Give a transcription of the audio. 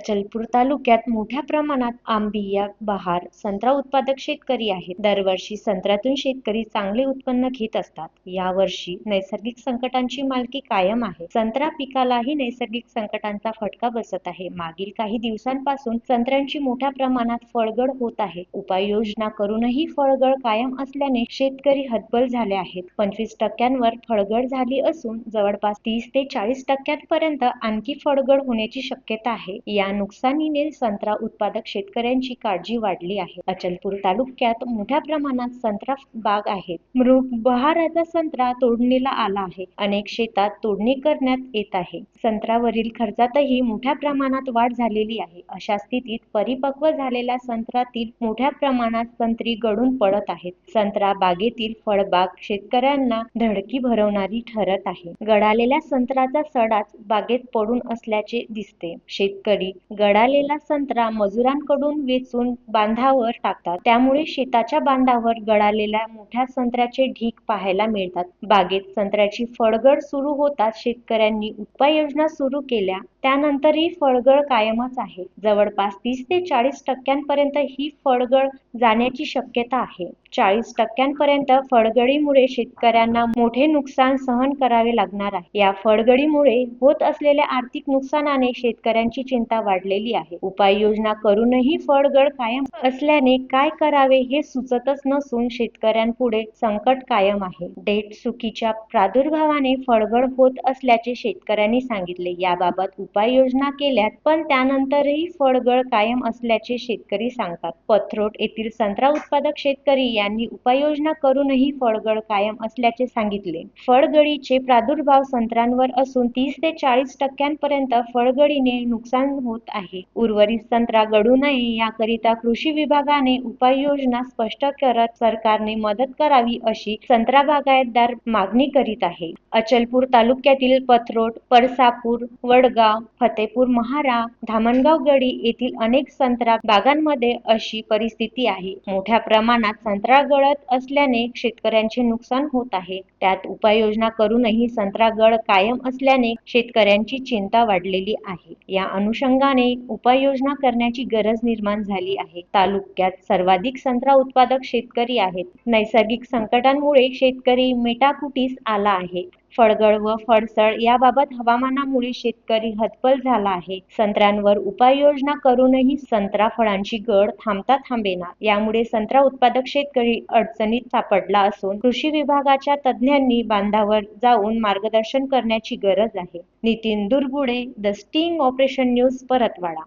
अचलपूर तालुक्यात मोठ्या प्रमाणात आंबिया बहार संत्रा उत्पादक शेतकरी आहेत. दरवर्षी संत्र्यातून शेतकरी चांगले उत्पन्न घेत असतात. यावर्षी नैसर्गिक संकटांची मालकी कायम आहे. संत्रा पिकालाही नैसर्गिक संकटांचा फटका बसत आहे. मागील काही दिवसांपासून संत्र्यांची मोठ्या प्रमाणात फळगड होत आहे. उपाययोजना करूनही फळगड कायम असल्याने शेतकरी हतबल झाले आहेत. पंचवीस टक्क्यांवर फळगड झाली असून जवळपास तीस ते चाळीस टक्क्यांपर्यंत आणखी फळगड होण्याची शक्यता आहे. या नुकसानीने संत्रा उत्पादक शेतकऱ्यांची काळजी वाढली आहे. अचलपूर तालुक्यात मोठ्या प्रमाणात संत्रा बाग आहेत मृग बहाराचा संत्रा तोडणीला आला आहे. अनेक शेतात तोडणी करण्यात येत आहे. संत्र्यावरील खर्चातही मोठ्या प्रमाणात वाढ झालेली आहे. अशा स्थितीत परिपक्व झालेल्या संत्रातील मोठ्या प्रमाणात संत्री गळून पडत आहेत. संत्रा बागेतील फळबाग शेतकऱ्यांना धडकी भरवणारी ठरत आहे. गळालेल्या संत्राचा सडाच बागेत पडून असल्याचे दिसते. शेतकरी गळालेला संत्रा मजुरांकडून वेचून बांधावर टाकतात. त्यामुळे शेताच्या बांधावर गळालेल्या मोठ्या संत्र्याचे ढीग पाहायला मिळतात. बागेत संत्र्याची फळगळ सुरू होताच शेतकऱ्यांनी उपाययोजना सुरू केल्या. त्यानंतरही फळगळ कायमच आहे. जवळपास तीस ते चाळीस टक्क्यांपर्यंत ही फळगळ जाण्याची शक्यता आहे. चाळीस टक्क्यांपर्यंत फळगळीमुळे शेतकऱ्यांना मोठे नुकसान सहन करावे लागणार आहे. या फळगळीमुळे होत असलेल्या आर्थिक नुकसानाने शेतकऱ्यांची चिंता वाढलेली आहे. उपाययोजना करूनही फळगळ कायम असल्याने काय करावे हे सुचतच नसून शेतकऱ्यांपुढे संकट कायम आहे. डेट चुकीच्या प्रादुर्भावाने फळगळ होत असल्याचे शेतकऱ्यांनी सांगितले. याबाबत उपाययोजना केल्यात पण त्यानंतरही फळगळ कायम असल्याचे शेतकरी सांगतात. पथरोट येथील संत्रा उत्पादक शेतकरी यांनी उपाययोजना करूनही फळगळ कायम असल्याचे सांगितले. फळगळीचे प्रादुर्भाव संत्र्यांवर असून तीस ते चाळीस टक्क्यांपर्यंत फळगळीने नुकसान होत आहे. उर्वरित संत्रा गळू नये याकरिता कृषी विभागाने उपाययोजना स्पष्ट करत सरकारने मदत करावी अशी संत्रा बागायतदार मागणी करीत आहे. अचलपूर तालुक्यातील पथरोट परसापूर वडगाव फतेपूर महारा धामणगाव गडी येथील अनेक संत्रा बागांमध्ये अशी परिस्थिती आहे. मोठ्या प्रमाणात संत्रा गळत असल्याने शेतकऱ्यांचे नुकसान होत आहे. त्यात उपाययोजना करूनही संत्रा गळ कायम असल्याने शेतकऱ्यांची चिंता वाढलेली आहे. या अनुषंगाने उपाययोजना करण्याची गरज निर्माण झाली आहे. तालुक्यात सर्वाधिक संत्रा उत्पादक शेतकरी आहेत. नैसर्गिक संकटांमुळे शेतकरी मेटाकुटीस आला आहे. फळगळ व फळसळ याबाबत हवामानामुळे शेतकरी हतबल झाला आहे. संत्र्यांवर उपाययोजना करूनही संत्रा फळांची गळ थांबता थांबेना. यामुळे संत्रा उत्पादक शेतकरी अडचणीत सापडला असून कृषी विभागाच्या तज्ज्ञांनी बांधावर जाऊन मार्गदर्शन करण्याची गरज आहे. Nitin Durgude the sting operation news Paratwada.